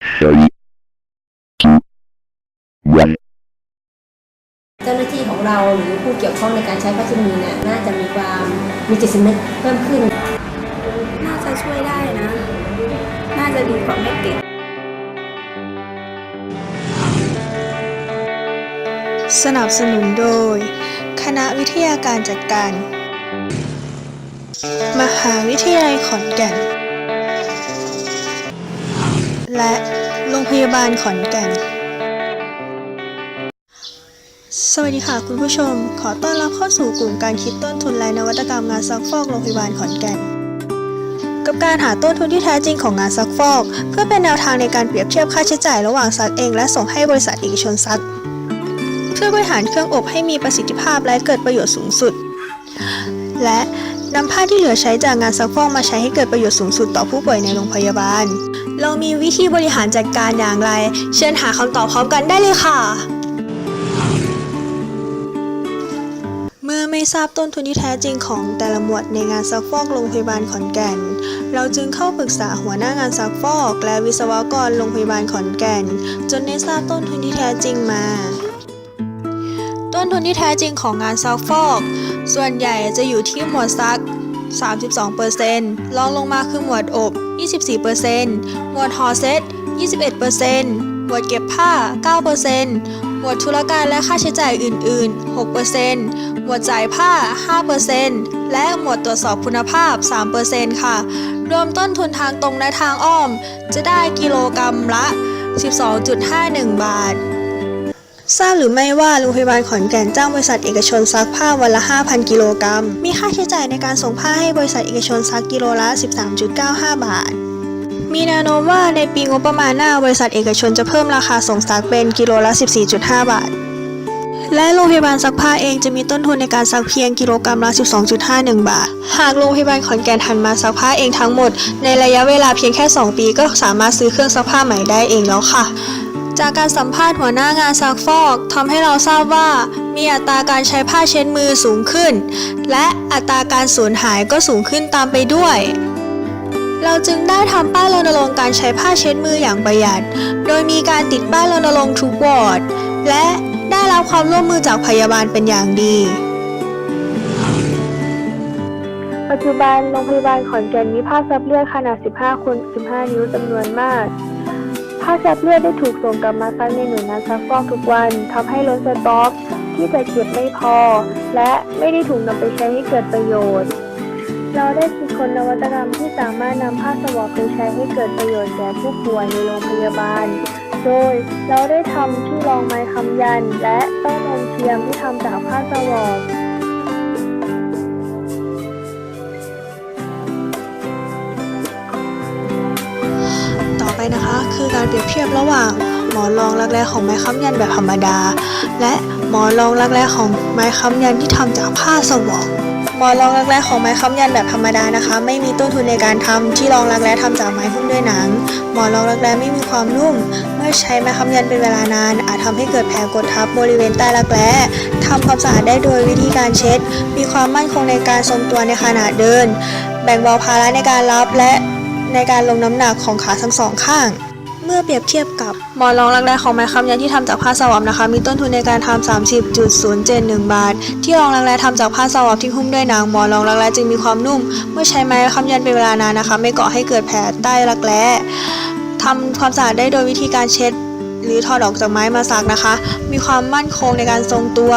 three, two, one. เจ้าหน้าที่ของเราหรือผู้เกี่ยวข้องในการใช้ผ้าเช็ดมือเนี่ยน่าจะมีความมีจิตสำนึกเพิ่มขึ้น น่าจะช่วยได้นะ น่าจะดีกว่าไม่ติด สนับสนุนโดย คณะวิทยาการจัดการ มหาวิทยาลัยขอนแก่น และโรงพยาบาลขอนแก่น สวัสดีค่ะคุณผู้ชม ขอต้อนรับเข้าสู่กลุ่มการคิดต้นทุนและนวัตกรรมงานซักฟอกโรงพยาบาลขอนแก่น กับการหาต้นทุนที่แท้จริงของงานซักฟอก เพื่อเป็นแนวทางในการเปรียบเทียบค่าใช้จ่ายระหว่างซักเอง และส่งให้บริษัทเอกชนซัก เพื่อบริหารเครื่องอบให้มีประสิทธิภาพและเกิดประโยชน์สูงสุด และ นำผ้าที่เหลือใช้จากงานซักฟอกมาใช้ให้เกิดประโยชน์สูงสุดต่อผู้ป่วยในโรงพยาบาล เรามีวิธีบริหารจัดการอย่างไร เชิญหาคำตอบพร้อมกันได้เลยค่ะ เมื่อไม่ทราบต้นทุนที่แท้จริงของแต่ละหมวดในงานซักฟอกโรงพยาบาลขอนแก่น เราจึงเข้าปรึกษาหัวหน้างานซักฟอก และวิศวกรโรงพยาบาลขอนแก่น จนได้ทราบต้นทุนที่แท้จริงมา ต้นทุนที่แท้จริงของงานซักฟอก ส่วนใหญ่จะอยู่ที่หมวดซัก 32%รองลงมาคือหมวดอบ 24%หมวดหอเซ็ต21%หมวดเก็บผ้า 9%หมวดธุรการและค่าใช้จ่ายอื่น ๆ 6%หมวดจ่ายผ้า 5%และหมวดตรวจสอบคุณภาพ 3%ค่ะ รวมต้นทุนทางตรงและทางอ้อม จะได้กิโลกรัมละ 12.51 บาท ทราบหรือไม่ว่าโรงพยาบาลขอนแก่นจ้างบริษัทเอกชนซักผ้าวันละ 5,000 กิโลกรัม มีค่าใช้จ่ายในการส่งผ้าให้บริษัทเอกชนซักกิโลละ 13.95 บาท มีแนวโน้มว่าในปีงบประมาณหน้าบริษัทเอกชนจะเพิ่มราคาส่งซักเป็นกิโลละ 14.5 บาท และโรงพยาบาลซักผ้าเองจะมีต้นทุนในการซักเพียงกิโลกรัมละ 12.51 บาท หากโรงพยาบาลขอนแก่นหันมาซักผ้าเองทั้งหมด ในระยะเวลาเพียงแค่ 2 ปีก็สามารถซื้อเครื่องซักผ้าใหม่ได้เองแล้วค่ะ จากการสัมภาษณ์หัวหน้างานซักฟอกทำให้เราทราบว่า มีอัตราการใช้ผ้าเช็ดมือสูงขึ้น และอัตราการสูญหายก็สูงขึ้นตามไปด้วยเราจึงได้ทำป้ายรณรงค์การใช้ผ้าเช็ดมืออย่างประหยัด โดยมีการติดป้ายรณรงค์ทุกวอร์ด และได้รับความร่วมมือจากพยาบาลเป็นอย่างดี ปัจจุบันโรงพยาบาลขอนแก่นมีผ้าซับเลือดขนาด 15คูณ15 นิ้วจำนวนมาก ผ้าซับเลือดได้ถูกส่งกลับมาซักในหน่วยงานซักฟอกทุกวันทำให้ล้นสต็อกที่จะเก็บไม่พอ และไม่ได้ถูกนำไปใช้ให้เกิดประโยชน์ เราได้คิดค้นนวัตกรรมที่สามารถนำผ้าสวอปไปใช้ให้เกิดประโยชน์แก่ผู้ป่วยในโรงพยาบาล โดยเราได้ทำที่รองไม้คำยัน และเต้านมเทียมที่ทำจากผ้าสวอป ไปนะคะ คือการเปรียบเทียบระหว่างหมอนรองรักแร้ของไม้ค้ำยันแบบธรรมดา และหมอนรองรักแร้ของไม้ค้ำยันที่ทำจากผ้าสวอปหมอนรองรักแร้ของไม้ค้ำยันแบบธรรมดานะคะ ไม่มีต้นทุนในการทำที่รองรักแร้ทำจากไม้หุ้มด้วยหนัง หมอนรองรักแร้ไม่มีความนุ่ม เมื่อใช้ไม้ค้ำยันเป็นเวลานาน อาจทำให้เกิดแผลกดทับบริเวณใต้รักแร้ทำความสะอาดได้โดยวิธีการเช็ด มีความมั่นคงในการทรงตัวในขณะเดิน แบ่งเบาภาระในการรับและ ในการลงน้ำหนักของขาทั้งสองข้าง เมื่อเปรียบเทียบกับหมอนรองรักแร้ของไม้คำยันที่ทำจากผ้าสวอปนะคะ มีต้นทุนในการทำ30.071 บาท ที่รองรักแร้ทำจากผ้าสวอปที่หุ้มด้วยหนังหมอนรองรักแร้จึงมีความนุ่ม เมื่อใช้ไม้คำยันเป็นเวลานานนะคะ ไม่ก่อให้เกิดแผลใต้รักแร้ทำความสะอาดได้โดยวิธีการเช็ดหรือถอดออกจากไม้มาซักนะคะ มีความมั่นคงในการทรงตัว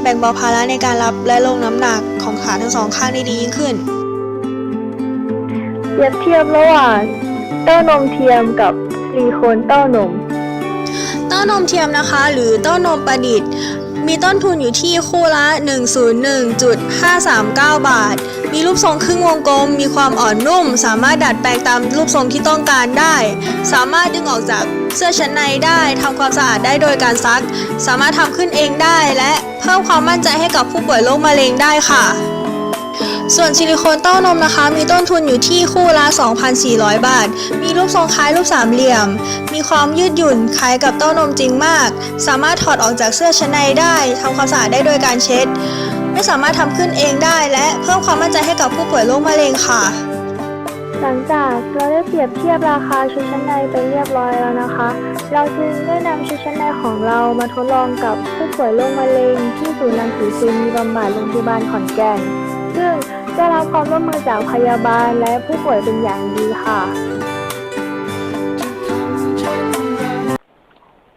แบ่งเบาภาระในการรับและลงน้ำหนักของขาทั้งสองข้างได้ดียิ่งขึ้น เปรียบเทียบระหว่างเต้านมเทียมกับซิลิโคนเต้านม เต้านมเทียมนะคะ หรือเต้านมประดิษฐ์ มีต้นทุนอยู่ที่คู่ละ 101.539 บาท มีรูปทรงครึ่งวงกลม มีความอ่อนนุ่ม สามารถดัดแปลงตามรูปทรงที่ต้องการได้ สามารถดึงออกจากเสื้อชั้นในได้ทำความสะอาดได้โดยการซัก สามารถทำขึ้นเองได้ และเพิ่มความมั่นใจให้กับผู้ป่วยโรคมะเร็งได้ค่ะ ส่วนซิลิโคนเต้านมนะคะ มีต้นทุนอยู่ที่คู่ละ 2,400 บาท มีรูปทรงคล้ายรูปสามเหลี่ยม มีความยืดหยุ่นคล้ายกับเต้านมจริงมาก สามารถถอดออกจากเสื้อชั้นในได้ทำความสะอาดได้โดยการเช็ด ไม่สามารถทำขึ้นเองได้และเพิ่มความมั่นใจให้กับผู้ป่วยโรคมะเร็งค่ะ หลังจากเราได้เปรียบเทียบราคาชุดชั้นในไปเรียบร้อยแล้วนะคะ เราจึงได้นำชุดชั้นในของเรามาทดลองกับผู้ป่วยโรคมะเร็งที่ศูนย์รังสีเคมีบำบัดโรงพยาบาลขอนแก่น ซึ่งได้รับความร่วมมือจากพยาบาลและผู้ป่วยเป็นอย่างดีค่ะ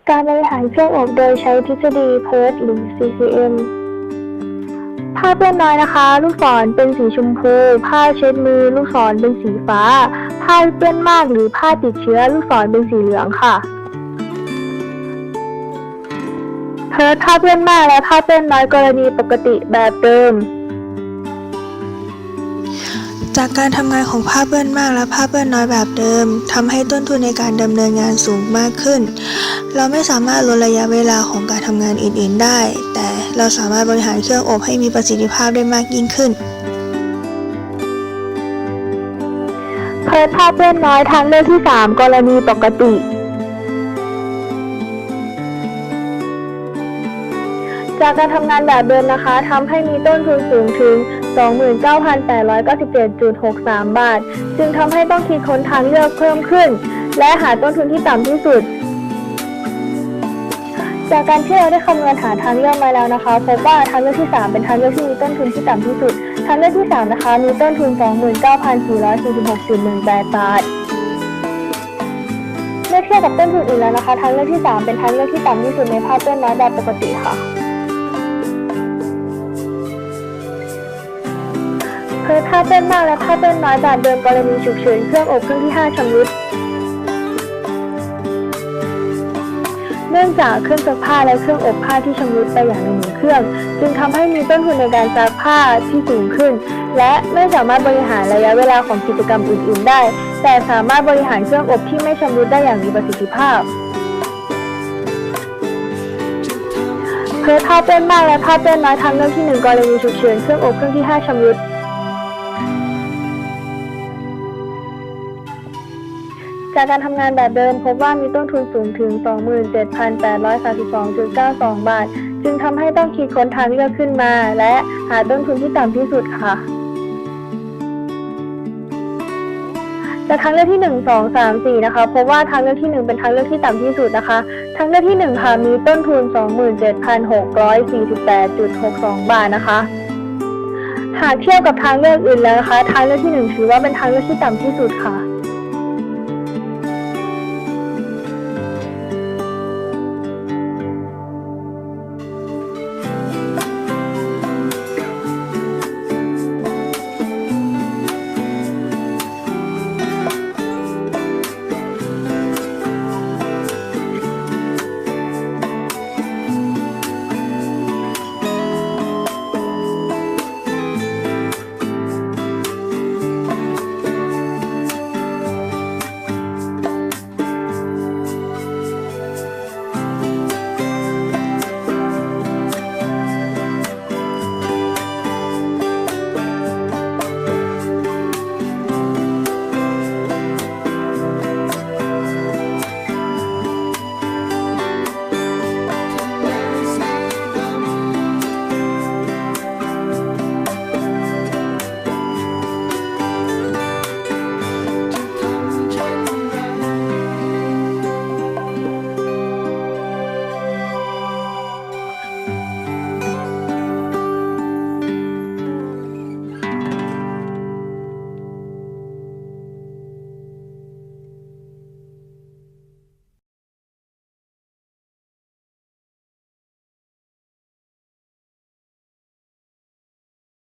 การบริหารเครื่องอบโดยใช้ทฤษฎีเพิร์หรือ CCM ผ้าเปื้อนน้อยนะคะ ลูกศรเป็นสีชมพู ผ้าเช็ดมือ ลูกศรเป็นสีฟ้า ผ้าเปื้อนมากหรือผ้าติดเชื้อ ลูกศรเป็นสีเหลืองค่ะเพิร์ทผ้าเปื้อนมากและผ้าเปื้อนน้อยกรณีปกติแบบเดิม จากการทำงานของภาพเบื้อนมากและภาพเบื้อนน้อยแบบเดิมทำให้ต้นทุนในการดำเนินงานสูงมากขึ้น เราไม่สามารถลดระยะเวลาของการทำงานอื่น ๆ ได้ แต่เราสามารถบริหารเครื่องอบให้มีประสิทธิภาพได้มากยิ่งขึ้นเพิร์ทผ้าเบื้อนน้อยทางเลือกที่ 3 กรณีปกติ จากการทำงานแบบเดิมนะคะทำให้มีต้นทุนสูงถึง 29,897.63 บาท จึงทำให้ต้องคิดค้นทางเลือกเพิ่มขึ้น และหาต้นทุนที่ต่ำที่สุด จากการที่เราได้คำนวณหาทางเลือกมาแล้วนะคะพบว่าทางเลือกที่ 3 เป็นทางเลือกที่มีต้นทุนที่ต่ำที่สุด ทางเลือกที่ 3 นะคะ มีต้นทุน 29,446.18 บาทเมื่อเทียบกับต้นทุนอื่นแล้วนะคะ ทางเลือกที่ 3 เป็นทางเลือกที่ต่ำที่สุดในภาพเต้นน้อยแบบปกติค่ะ เพื่อภาพเต้นมากและภาพเต้นน้อยแบบเดิมกรณีฉุกเฉินเครื่องอบเครื่องที่ 5ชำรุด เนื่องจากเครื่องซักผ้าและเครื่องอบผ้าที่ชำรุดไปอย่างหนึ่งเครื่อง จึงทำให้มีต้นทุนในการซักผ้าที่สูงขึ้น และไม่สามารถบริหารระยะเวลาของกิจกรรมอื่น ๆ ได้ แต่สามารถบริหารเครื่องอบที่ไม่ชำรุดได้อย่างมีประสิทธิภาพเพื่อภาพเต้นมากและภาพเต้นน้อยทางเลือกที่หนึ่งกรณีฉุกเฉินเครื่องอบเครื่องที่ห้าชำรุด จากการทำงานแบบเดิมพบว่ามีต้นทุนสูงถึง 27,832.92 บาท จึงทำให้ต้องคิดค้นทางเลือกขึ้นมา และหาต้นทุนที่ต่ำที่สุดค่ะจากทางเลือกที่ 1 2 3 4 นะคะพบว่าทางเลือกที่ 1 เป็นทางเลือกที่ต่ำที่สุดนะคะ ทางเลือกที่ 1 ค่ะ มีต้นทุน 27,648.62 บาทนะคะ หากเทียบกับทางเลือกอื่นแล้วนะคะ ทางเลือกที่หนึ่งถือว่าเป็นทางเลือกที่ต่ำที่สุดค่ะ